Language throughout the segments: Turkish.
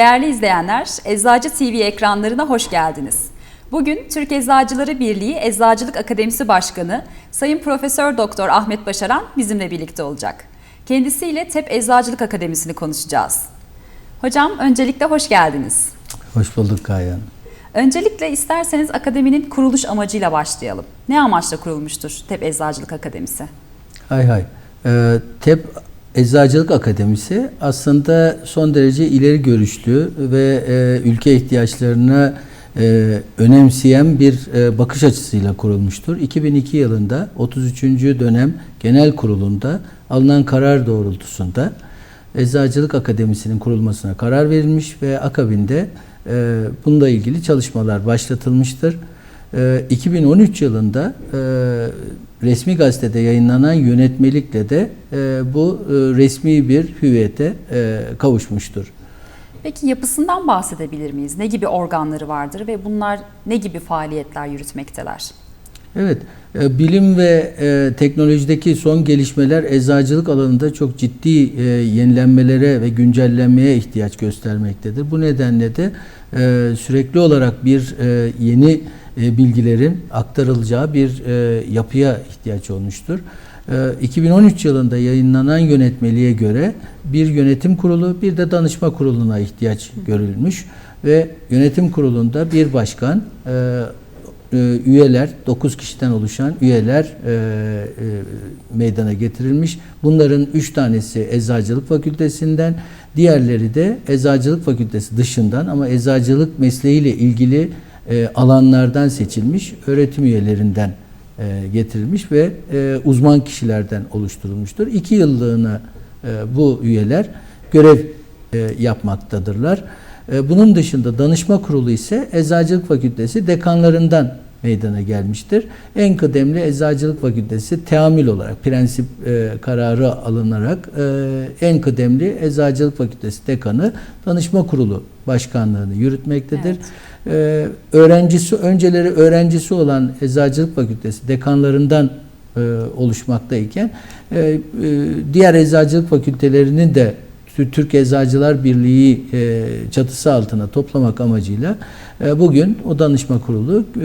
Değerli izleyenler, Eczacı TV ekranlarına hoş geldiniz. Bugün Türk Eczacıları Birliği Eczacılık Akademisi Başkanı Sayın Profesör Doktor Ahmet Başaran bizimle birlikte olacak. Kendisiyle TEP Eczacılık Akademisi'ni konuşacağız. Hocam öncelikle hoş geldiniz. Hoş bulduk Kayan. Öncelikle isterseniz akademinin kuruluş amacıyla başlayalım. Ne amaçla kurulmuştur TEP Eczacılık Akademisi? Hay hay. Ee, TEP Eczacılık Akademisi aslında son derece ileri görüşlü ve e, ülke ihtiyaçlarına e, önemseyen bir e, bakış açısıyla kurulmuştur. 2002 yılında 33. dönem genel kurulunda alınan karar doğrultusunda Eczacılık Akademisi'nin kurulmasına karar verilmiş ve akabinde e, bununla ilgili çalışmalar başlatılmıştır. E, 2013 yılında e, resmi gazetede yayınlanan yönetmelikle de e, bu e, resmi bir hüviyete e, kavuşmuştur. Peki yapısından bahsedebilir miyiz? Ne gibi organları vardır ve bunlar ne gibi faaliyetler yürütmekteler? Evet, e, bilim ve e, teknolojideki son gelişmeler eczacılık alanında çok ciddi e, yenilenmelere ve güncellenmeye ihtiyaç göstermektedir. Bu nedenle de e, sürekli olarak bir e, yeni e, bilgilerin aktarılacağı bir e, yapıya ihtiyaç olmuştur. E, 2013 yılında yayınlanan yönetmeliğe göre bir yönetim kurulu bir de danışma kuruluna ihtiyaç görülmüş ve yönetim kurulunda bir başkan, e, e, üyeler, 9 kişiden oluşan üyeler e, e, meydana getirilmiş. Bunların 3 tanesi Eczacılık Fakültesinden, diğerleri de Eczacılık Fakültesi dışından ama eczacılık mesleğiyle ilgili e, alanlardan seçilmiş öğretim üyelerinden e, getirilmiş ve e, uzman kişilerden oluşturulmuştur. 2 yıllığına e, bu üyeler görev e, yapmaktadırlar. E, Bunun dışında danışma kurulu ise Eczacılık Fakültesi dekanlarından meydana gelmiştir. En kıdemli Eczacılık Fakültesi teamül olarak prensip e, kararı alınarak e, en kıdemli Eczacılık Fakültesi dekanı danışma kurulu başkanlığını yürütmektedir. E, öğrencisi önceleri öğrencisi olan Eczacılık Fakültesi dekanlarından e, oluşmaktayken e, e, diğer eczacılık fakültelerinin de Türk Eczacılar Birliği e, çatısı altına toplamak amacıyla e, bugün o danışma kurulu e,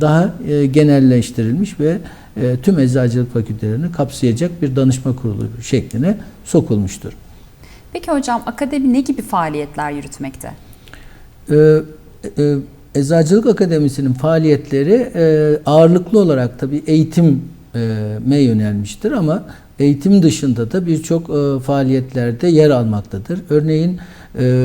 daha e, genelleştirilmiş ve e, tüm eczacılık fakültelerini kapsayacak bir danışma kurulu şekline sokulmuştur. Peki hocam akademi ne gibi faaliyetler yürütmekte? E, e, Eczacılık Akademisi'nin faaliyetleri e, ağırlıklı olarak tabii eğitime yönelmiştir ama eğitim dışında da birçok e, faaliyetlerde yer almaktadır. Örneğin e,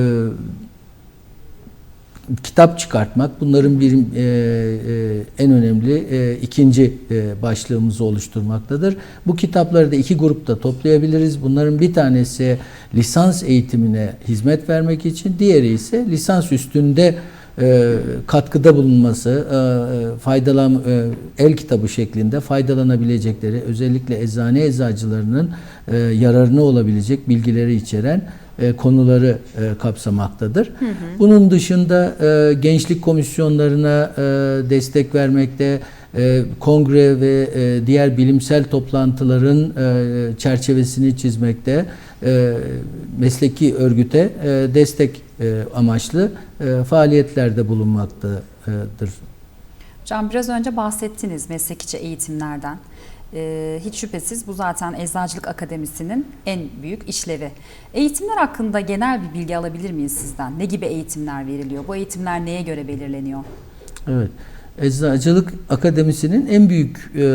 kitap çıkartmak bunların bir e, e, en önemli e, ikinci e, başlığımızı oluşturmaktadır. Bu kitapları da iki grupta toplayabiliriz. Bunların bir tanesi lisans eğitimine hizmet vermek için, diğeri ise lisans üstünde e, katkıda bulunması, e, faydalan e, el kitabı şeklinde faydalanabilecekleri, özellikle eczane eczacılarının e, yararına olabilecek bilgileri içeren e, konuları e, kapsamaktadır. Hı hı. Bunun dışında e, gençlik komisyonlarına e, destek vermekte, e, kongre ve e, diğer bilimsel toplantıların e, çerçevesini çizmekte, e, mesleki örgüte e, destek e, amaçlı e, faaliyetlerde bulunmaktadır. Hocam biraz önce bahsettiniz meslek eğitimlerden. Ee, hiç şüphesiz bu zaten Eczacılık Akademisi'nin en büyük işlevi. Eğitimler hakkında genel bir bilgi alabilir miyiz sizden? Ne gibi eğitimler veriliyor? Bu eğitimler neye göre belirleniyor? Evet. Eczacılık Akademisi'nin en büyük e,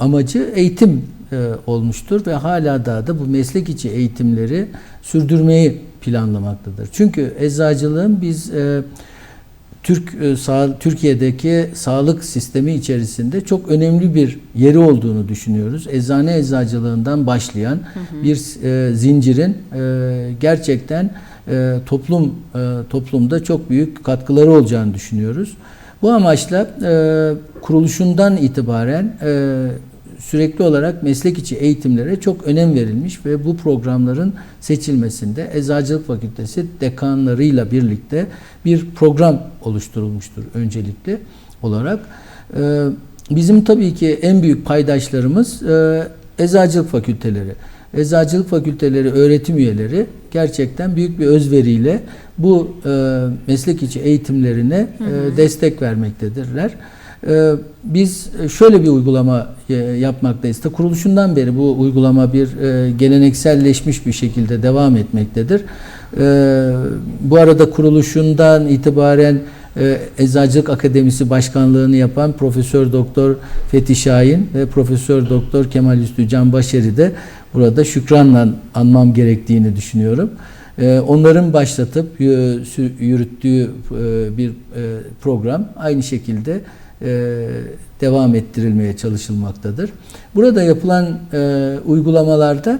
amacı eğitim e, olmuştur ve hala daha da bu meslek içi eğitimleri sürdürmeyi planlamaktadır. Çünkü eczacılığın biz e, Türk e, sağ, Türkiye'deki sağlık sistemi içerisinde çok önemli bir yeri olduğunu düşünüyoruz. Eczane eczacılığından başlayan hı hı. bir e, zincirin e, gerçekten e, toplum e, toplumda çok büyük katkıları olacağını düşünüyoruz. Bu amaçla e, kuruluşundan itibaren e, sürekli olarak meslek içi eğitimlere çok önem verilmiş ve bu programların seçilmesinde Eczacılık Fakültesi dekanlarıyla birlikte bir program oluşturulmuştur öncelikli olarak. Bizim tabii ki en büyük paydaşlarımız Eczacılık Fakülteleri. eczacılık fakülteleri öğretim üyeleri gerçekten büyük bir özveriyle bu e, meslek içi eğitimlerine e, destek vermektedirler. E, biz şöyle bir uygulama e, yapmaktayız. Ta kuruluşundan beri bu uygulama bir e, gelenekselleşmiş bir şekilde devam etmektedir. E, bu arada kuruluşundan itibaren e, Eczacılık Akademisi Başkanlığını yapan Profesör Doktor Fethi Şahin ve Profesör Doktor Kemal Üstü Can Başeri de burada şükranla anmam gerektiğini düşünüyorum. E, Onların başlatıp yürüttüğü bir program aynı şekilde devam ettirilmeye çalışılmaktadır. Burada yapılan e, uygulamalarda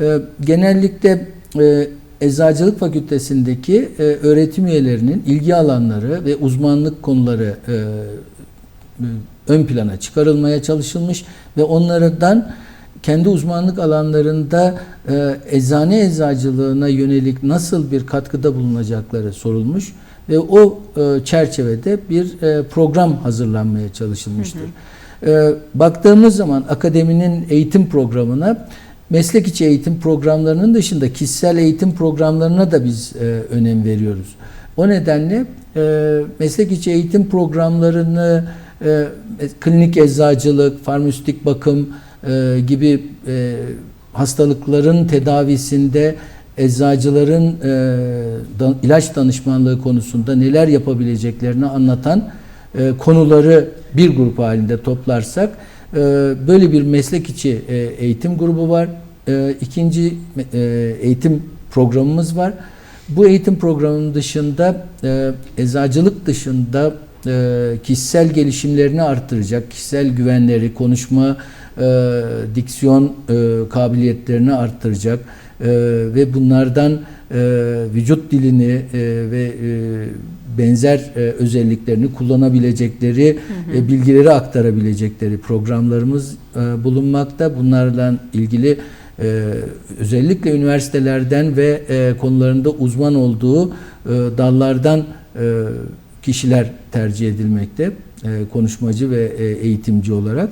e, genellikle e, Eczacılık Fakültesindeki e, öğretim üyelerinin ilgi alanları ve uzmanlık konuları e, e, ön plana çıkarılmaya çalışılmış ve onlardan kendi uzmanlık alanlarında e, eczane eczacılığına yönelik nasıl bir katkıda bulunacakları sorulmuş ve o e, çerçevede bir e, program hazırlanmaya çalışılmıştır. E, baktığımız zaman akademinin eğitim programına meslek içi eğitim programlarının dışında kişisel eğitim programlarına da biz e, önem veriyoruz. O nedenle e, meslek içi eğitim programlarını e, klinik eczacılık, farmasötik bakım e, gibi e, hastalıkların tedavisinde eczacıların e, da- ilaç danışmanlığı konusunda neler yapabileceklerini anlatan e, konuları bir grup halinde toplarsak e, böyle bir meslek içi e, eğitim grubu var. E, ikinci e, eğitim programımız var. Bu eğitim programının dışında e, eczacılık dışında e, kişisel gelişimlerini arttıracak, kişisel güvenleri, konuşma, e, diksiyon e, kabiliyetlerini arttıracak e, ve bunlardan e, vücut dilini e, ve e, benzer e, özelliklerini kullanabilecekleri e, bilgileri aktarabilecekleri programlarımız e, bulunmakta. Bunlarla ilgili e, özellikle üniversitelerden ve e, konularında uzman olduğu e, dallardan e, kişiler tercih edilmekte e, konuşmacı ve e, eğitimci olarak.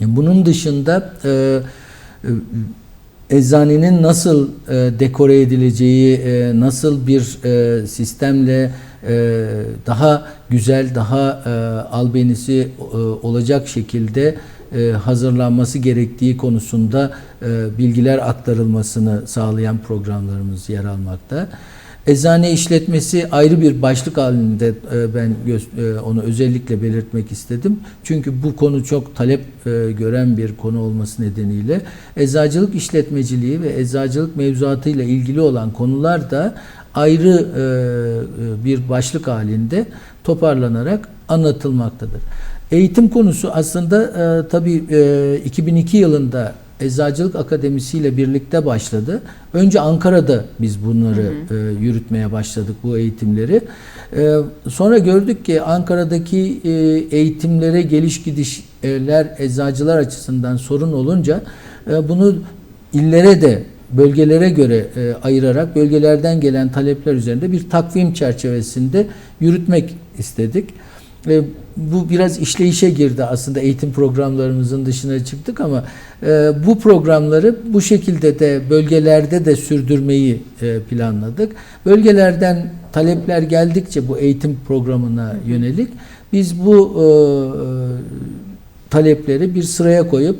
Bunun dışında e, e, eczanenin nasıl e, dekore edileceği, e, nasıl bir e, sistemle e, daha güzel, daha e, albenisi e, olacak şekilde e, hazırlanması gerektiği konusunda e, bilgiler aktarılmasını sağlayan programlarımız yer almakta. Eczane işletmesi ayrı bir başlık halinde e, ben e, onu özellikle belirtmek istedim. Çünkü bu konu çok talep e, gören bir konu olması nedeniyle eczacılık işletmeciliği ve eczacılık mevzuatıyla ilgili olan konular da ayrı bir başlık halinde toparlanarak anlatılmaktadır. Eğitim konusu aslında tabii e, 2002 yılında Eczacılık Akademisi ile birlikte başladı. Önce Ankara'da biz bunları e, yürütmeye başladık bu eğitimleri. E, sonra gördük ki Ankara'daki e, eğitimlere geliş gidişler eczacılar açısından sorun olunca e, bunu illere de bölgelere göre e, ayırarak bölgelerden gelen talepler üzerinde bir takvim çerçevesinde yürütmek istedik. E, bu biraz işleyişe girdi aslında eğitim programlarımızın dışına çıktık ama e, bu programları bu şekilde de bölgelerde de sürdürmeyi e, planladık. Bölgelerden talepler geldikçe bu eğitim programına yönelik biz bu e, talepleri bir sıraya koyup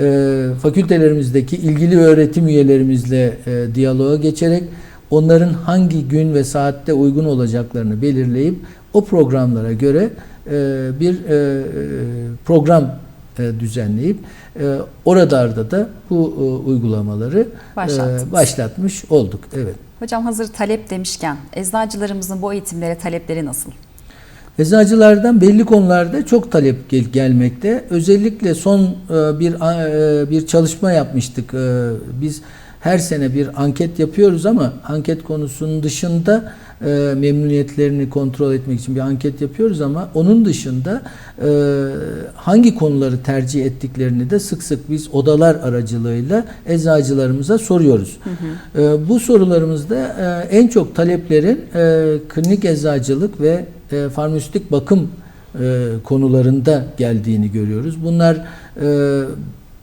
e, fakültelerimizdeki ilgili öğretim üyelerimizle e, diyaloğa geçerek onların hangi gün ve saatte uygun olacaklarını belirleyip o programlara göre e, bir e, program e, düzenleyip e, oralarda da bu e, uygulamaları Başlattınız. e, başlatmış olduk. Evet. Hocam hazır talep demişken eczacılarımızın bu eğitimlere talepleri nasıl? Eczacılardan belli konularda çok talep gel- gelmekte. Özellikle son e, bir e, bir çalışma yapmıştık. E, Biz her sene bir anket yapıyoruz ama anket konusunun dışında e, memnuniyetlerini kontrol etmek için bir anket yapıyoruz ama onun dışında e, hangi konuları tercih ettiklerini de sık sık biz odalar aracılığıyla eczacılarımıza soruyoruz. E, Bu sorularımızda e, en çok taleplerin e, klinik eczacılık ve e, farmasötik bakım e, konularında geldiğini görüyoruz. Bunlar e,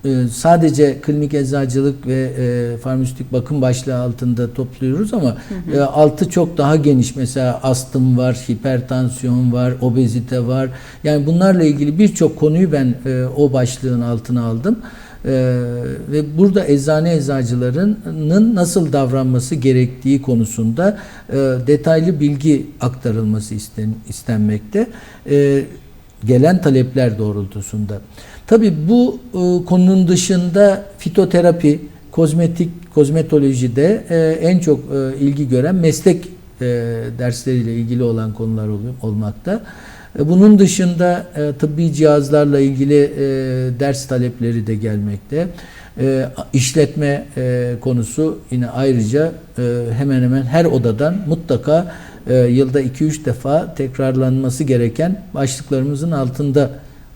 e, sadece klinik eczacılık ve e, farmasötik bakım başlığı altında topluyoruz ama e, altı çok daha geniş. Mesela astım var, hipertansiyon var, obezite var. Yani bunlarla ilgili birçok konuyu ben e, o başlığın altına aldım. E, ve burada eczane eczacılarının nasıl davranması gerektiği konusunda e, detaylı bilgi aktarılması isten, istenmekte. E, gelen talepler doğrultusunda. Tabii bu e, konunun dışında fitoterapi, kozmetik, kozmetolojide e, en çok e, ilgi gören meslek e, dersleriyle ilgili olan konular oluyor, olmakta. E, bunun dışında e, tıbbi cihazlarla ilgili e, ders talepleri de gelmekte. E, işletme e, konusu yine ayrıca e, hemen hemen her odadan mutlaka e, yılda 2-3 defa tekrarlanması gereken başlıklarımızın altında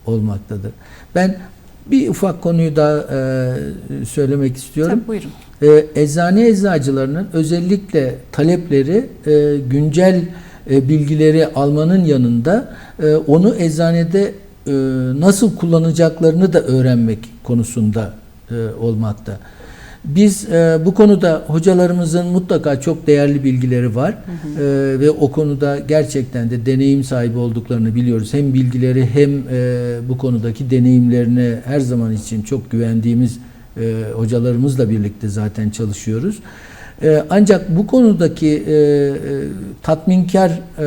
olmaktadır. Ben bir ufak konuyu daha e, söylemek istiyorum. Tabii buyurun. E, eczane eczacılarının özellikle talepleri e, güncel e, bilgileri almanın yanında e, onu eczanede e, nasıl kullanacaklarını da öğrenmek konusunda e, olmakta. Biz e, bu konuda hocalarımızın mutlaka çok değerli bilgileri var E, ve o konuda gerçekten de deneyim sahibi olduklarını biliyoruz. Hem bilgileri hem e, bu konudaki deneyimlerine her zaman için çok güvendiğimiz e, hocalarımızla birlikte zaten çalışıyoruz. E, ancak bu konudaki e, e, tatminkar e,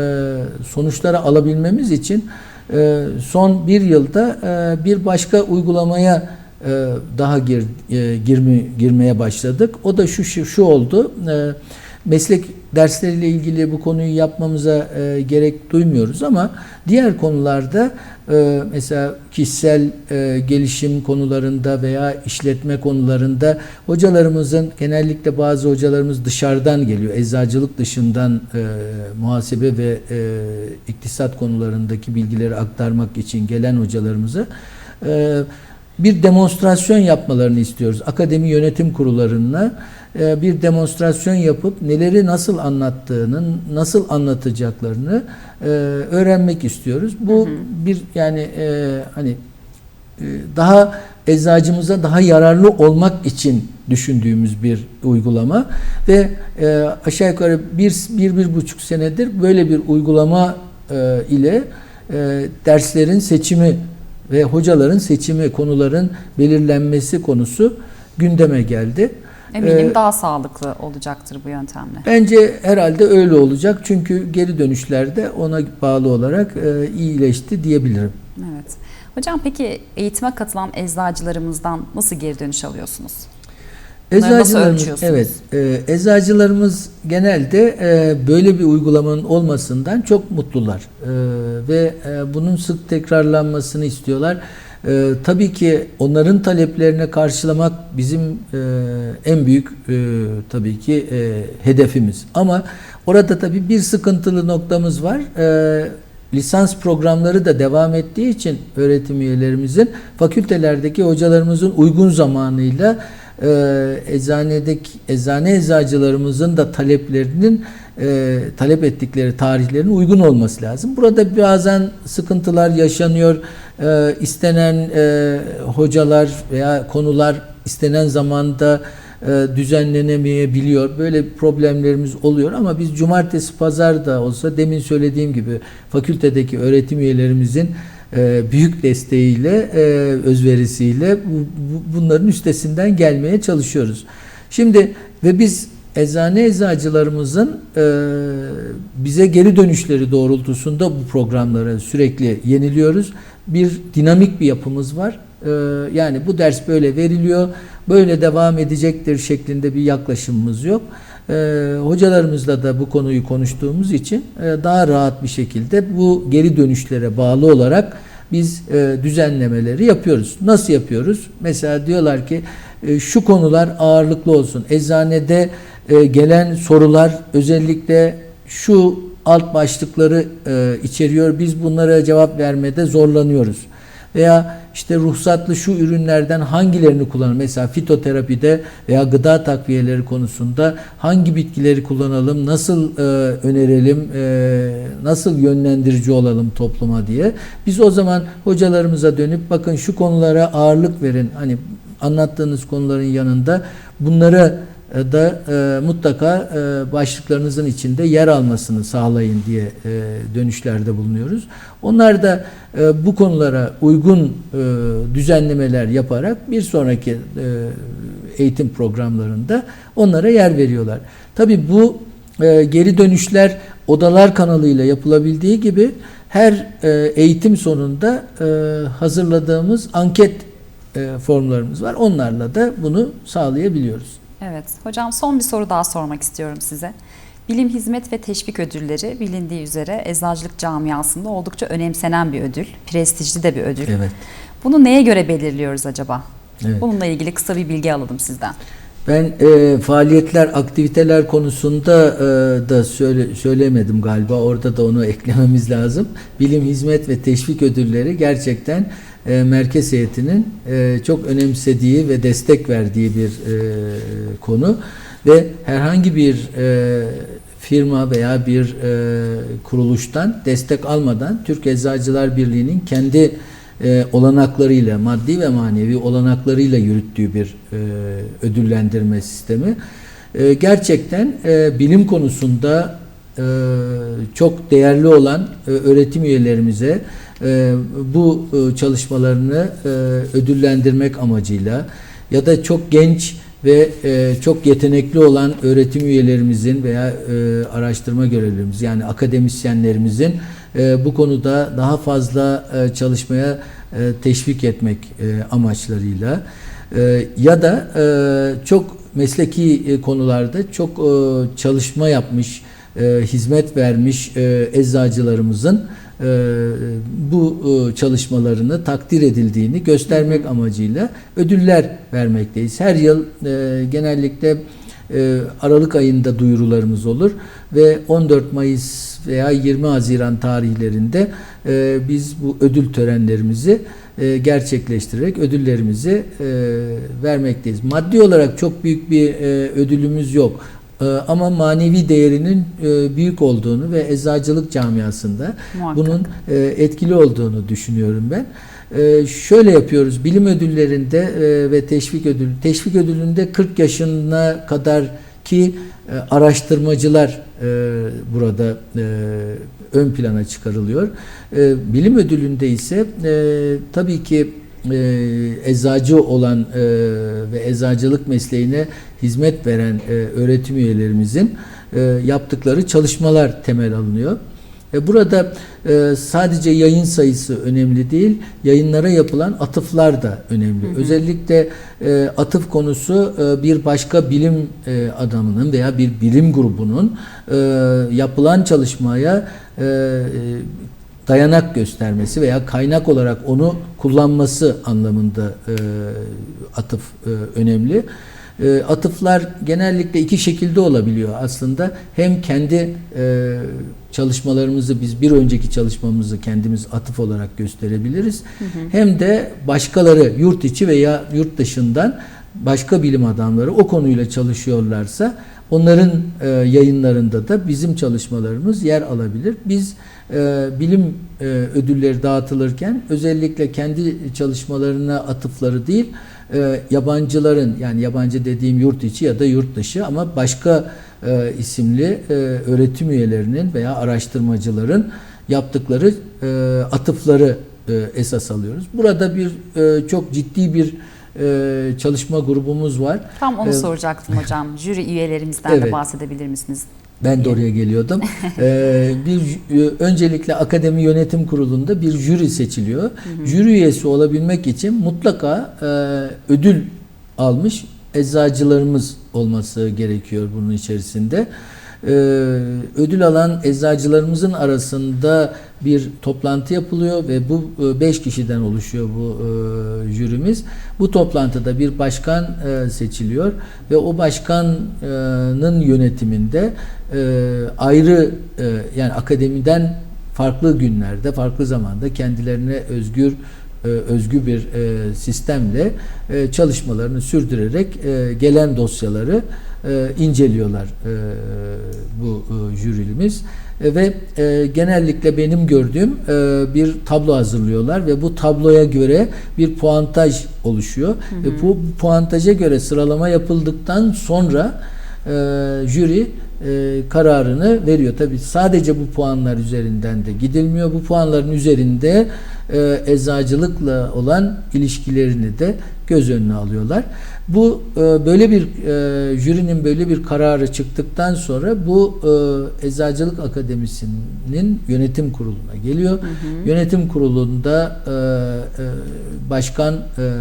sonuçları alabilmemiz için e, son bir yılda e, bir başka uygulamaya daha gir, e, girme, girmeye başladık. O da şu şu, şu oldu. E, meslek dersleriyle ilgili bu konuyu yapmamıza e, gerek duymuyoruz ama diğer konularda e, mesela kişisel e, gelişim konularında veya işletme konularında hocalarımızın genellikle bazı hocalarımız dışarıdan geliyor. Eczacılık dışından e, muhasebe ve e, iktisat konularındaki bilgileri aktarmak için gelen hocalarımıza e, bir demonstrasyon yapmalarını istiyoruz. Akademi yönetim kurullarına e, bir demonstrasyon yapıp neleri nasıl anlattığının, nasıl anlatacaklarını e, öğrenmek istiyoruz. Bu bir yani e, hani daha eczacımıza daha yararlı olmak için düşündüğümüz bir uygulama ve e, aşağı yukarı bir, bir, bir buçuk senedir böyle bir uygulama e, ile e, derslerin seçimi ve hocaların seçimi, konuların belirlenmesi konusu gündeme geldi. Eminim Ee, daha sağlıklı olacaktır bu yöntemle. Bence herhalde öyle olacak çünkü geri dönüşlerde ona bağlı olarak e, iyileşti diyebilirim. Evet. Hocam peki eğitime katılan eczacılarımızdan nasıl geri dönüş alıyorsunuz? Eczacılarımız, evet, e, eczacılarımız genelde e, böyle bir uygulamanın olmasından çok mutlular E, ve e, bunun sık tekrarlanmasını istiyorlar. E, tabii ki onların taleplerine karşılamak bizim e, en büyük e, tabii ki e, hedefimiz. Ama orada tabii bir sıkıntılı noktamız var. E, lisans programları da devam ettiği için öğretim üyelerimizin fakültelerdeki hocalarımızın uygun zamanıyla e, eczanedeki eczane eczacılarımızın da taleplerinin e, talep ettikleri tarihlerin uygun olması lazım. Burada bazen sıkıntılar yaşanıyor. E, istenen e, hocalar veya konular istenen zamanda e, düzenlenemeyebiliyor. Böyle problemlerimiz oluyor ama biz cumartesi pazar da olsa demin söylediğim gibi fakültedeki öğretim üyelerimizin e, büyük desteğiyle, e, özverisiyle bu, bu- bunların üstesinden gelmeye çalışıyoruz. Şimdi ve biz eczane eczacılarımızın e, bize geri dönüşleri doğrultusunda bu programları sürekli yeniliyoruz. Bir dinamik bir yapımız var. Yani bu ders böyle veriliyor, böyle devam edecektir şeklinde bir yaklaşımımız yok. E, hocalarımızla da bu konuyu konuştuğumuz için e, daha rahat bir şekilde bu geri dönüşlere bağlı olarak biz e, düzenlemeleri yapıyoruz. Nasıl yapıyoruz? Mesela diyorlar ki e, şu konular ağırlıklı olsun. Eczanede e, gelen sorular özellikle şu alt başlıkları e, içeriyor. Biz bunlara cevap vermede zorlanıyoruz. Veya işte ruhsatlı şu ürünlerden hangilerini kullanalım? Mesela fitoterapide veya gıda takviyeleri konusunda hangi bitkileri kullanalım, nasıl e, önerelim, e, nasıl yönlendirici olalım topluma diye. Biz o zaman hocalarımıza dönüp bakın şu konulara ağırlık verin. Hani Anlattığınız konuların yanında bunları da e, mutlaka e, başlıklarınızın içinde yer almasını sağlayın diye e, dönüşlerde bulunuyoruz. Onlar da e, bu konulara uygun e, düzenlemeler yaparak bir sonraki e, eğitim programlarında onlara yer veriyorlar. Tabii bu e, geri dönüşler odalar kanalıyla yapılabildiği gibi her e, eğitim sonunda e, hazırladığımız anket e, formlarımız var. Onlarla da bunu sağlayabiliyoruz. Evet, hocam son bir soru daha sormak istiyorum size. Bilim Hizmet ve Teşvik Ödülleri bilindiği üzere eczacılık camiasında oldukça önemsenen bir ödül, prestijli de bir ödül. Evet. Bunu neye göre belirliyoruz acaba? Evet. Bununla ilgili kısa bir bilgi alalım sizden. Ben e, faaliyetler, aktiviteler konusunda e, da söyle, söylemedim galiba. Orada da onu eklememiz lazım. Bilim, hizmet ve teşvik ödülleri gerçekten e, merkez heyetinin e, çok önemsediği ve destek verdiği bir e, konu ve herhangi bir e, firma veya bir e, kuruluştan destek almadan Türk Eczacılar Birliği'nin kendi e, olanaklarıyla, maddi ve manevi olanaklarıyla yürüttüğü bir e, ödüllendirme sistemi. E, gerçekten e, bilim konusunda e, çok değerli olan e, öğretim üyelerimize e, bu e, çalışmalarını e, ödüllendirmek amacıyla ya da çok genç ve e, çok yetenekli olan öğretim üyelerimizin veya e, araştırma görevlilerimiz yani akademisyenlerimizin e, bu konuda daha fazla e, çalışmaya e, teşvik etmek e, amaçlarıyla. E, ya da e, çok mesleki e, konularda çok e, çalışma yapmış, e, hizmet vermiş e, eczacılarımızın bu e, çalışmalarını takdir edildiğini göstermek amacıyla ödüller vermekteyiz. Her yıl e, genellikle e, Aralık ayında duyurularımız olur ve 14 Mayıs veya 20 Haziran tarihlerinde e, biz bu ödül törenlerimizi e, gerçekleştirerek ödüllerimizi e, vermekteyiz. Maddi olarak çok büyük bir e, ödülümüz yok. E, Ama manevi değerinin e, büyük olduğunu ve eczacılık camiasında Muhakkak. bunun e, etkili olduğunu düşünüyorum ben. E, Şöyle yapıyoruz. Bilim ödüllerinde e, ve teşvik ödülü, teşvik ödülünde 40 yaşına kadar ki e, araştırmacılar e, burada e, ön plana çıkarılıyor. E, Bilim ödülünde ise e, tabii ki e, eczacı olan e, ve eczacılık mesleğine hizmet veren e, öğretim üyelerimizin e, yaptıkları çalışmalar temel alınıyor. E, Burada e, sadece yayın sayısı önemli değil, yayınlara yapılan atıflar da önemli. Özellikle e, atıf konusu e, bir başka bilim e, adamının veya bir bilim grubunun e, yapılan çalışmaya e, e, dayanak göstermesi veya kaynak olarak onu kullanması anlamında e, atıf e, önemli. E, atıflar genellikle iki şekilde olabiliyor aslında. Hem kendi e, çalışmalarımızı biz bir önceki çalışmamızı kendimiz atıf olarak gösterebiliriz. Hem de başkaları yurt içi veya yurt dışından başka bilim adamları o konuyla çalışıyorlarsa onların e, yayınlarında da bizim çalışmalarımız yer alabilir. Biz e, bilim e, ödülleri dağıtılırken özellikle kendi çalışmalarına atıfları değil, e, yabancıların yani yabancı dediğim yurt içi ya da yurt dışı ama başka e, isimli e, öğretim üyelerinin veya araştırmacıların yaptıkları e, atıfları e, esas alıyoruz. Burada bir e, çok ciddi bir e, çalışma grubumuz var. Tam onu Ee, soracaktım hocam. Jüri üyelerimizden de Evet. bahsedebilir misiniz? Ben de oraya geliyordum. Ee, bir jü- öncelikle akademi yönetim kurulunda bir jüri seçiliyor. Jüri üyesi olabilmek için mutlaka e, ödül almış eczacılarımız olması gerekiyor bunun içerisinde. Ee, ödül alan eczacılarımızın arasında bir toplantı yapılıyor ve bu 5 kişiden oluşuyor bu e, jürimiz. Bu toplantıda bir başkan e, seçiliyor ve o başkanın yönetiminde e, ayrı e, yani akademiden farklı günlerde, farklı zamanda kendilerine özgür e, özgü bir e, sistemle e, çalışmalarını sürdürerek e, gelen dosyaları e, inceliyorlar e, bu e, jürimiz E, ve e, genellikle benim gördüğüm e, bir tablo hazırlıyorlar ve bu tabloya göre bir puantaj oluşuyor ve bu puantaja göre sıralama yapıldıktan sonra e, jüri e, kararını veriyor. Tabi sadece bu puanlar üzerinden de gidilmiyor. Bu puanların üzerinde e, eczacılıkla olan ilişkilerini de göz önüne alıyorlar. Bu e, böyle bir e, jürinin böyle bir kararı çıktıktan sonra bu e, Eczacılık Akademisi'nin yönetim kuruluna geliyor. Yönetim kurulunda e, e, başkan e,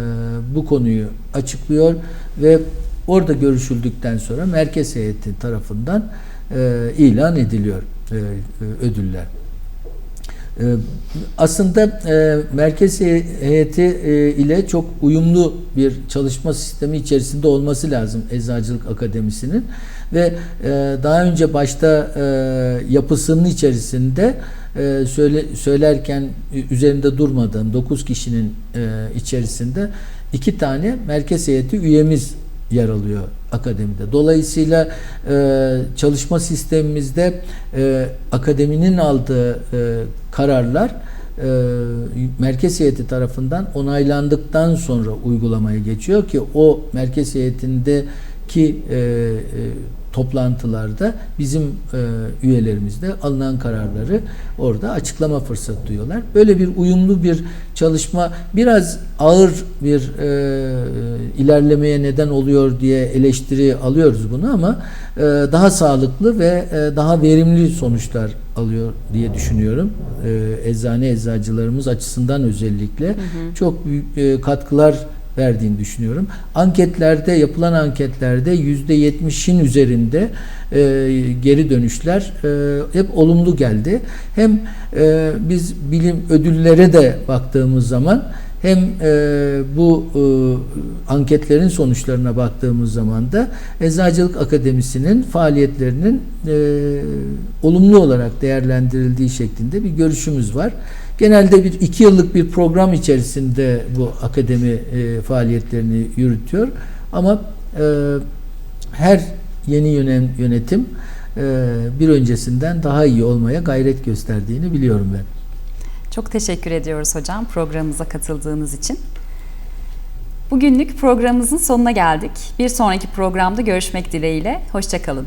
bu konuyu açıklıyor ve orada görüşüldükten sonra merkez heyeti tarafından e, ilan ediliyor e, ödüller. E, Aslında e, merkez heyeti ile çok uyumlu bir çalışma sistemi içerisinde olması lazım Eczacılık Akademisi'nin. Ve e, daha önce başta e, yapısının içerisinde söyle, söylerken üzerinde durmadığım 9 kişinin içerisinde iki tane merkez heyeti üyemiz yer alıyor akademide. Dolayısıyla e, çalışma sistemimizde e, akademinin aldığı e, kararlar e, merkez heyeti tarafından onaylandıktan sonra uygulamaya geçiyor ki o merkez heyetindeki e, e, toplantılarda bizim e, üyelerimiz de alınan kararları orada açıklama fırsatı duyuyorlar. Böyle bir uyumlu bir çalışma biraz ağır bir e, ilerlemeye neden oluyor diye eleştiri alıyoruz bunu ama e, daha sağlıklı ve e, daha verimli sonuçlar alıyor diye düşünüyorum. E, eczane eczacılarımız açısından özellikle çok büyük e, katkılar verdiğini düşünüyorum. Anketlerde yapılan anketlerde yüzde 70'in üzerinde e, geri dönüşler e, hep olumlu geldi. Hem e, biz bilim ödüllere de baktığımız zaman hem e, bu e, anketlerin sonuçlarına baktığımız zaman da Eczacılık Akademisi'nin faaliyetlerinin e, olumlu olarak değerlendirildiği şeklinde bir görüşümüz var. Genelde bir iki yıllık bir program içerisinde bu akademi e, faaliyetlerini yürütüyor. Ama e, her yeni yönen, yönetim e, bir öncesinden daha iyi olmaya gayret gösterdiğini biliyorum ben. Çok teşekkür ediyoruz hocam programımıza katıldığınız için. Bugünlük programımızın sonuna geldik. Bir sonraki programda görüşmek dileğiyle. Hoşçakalın.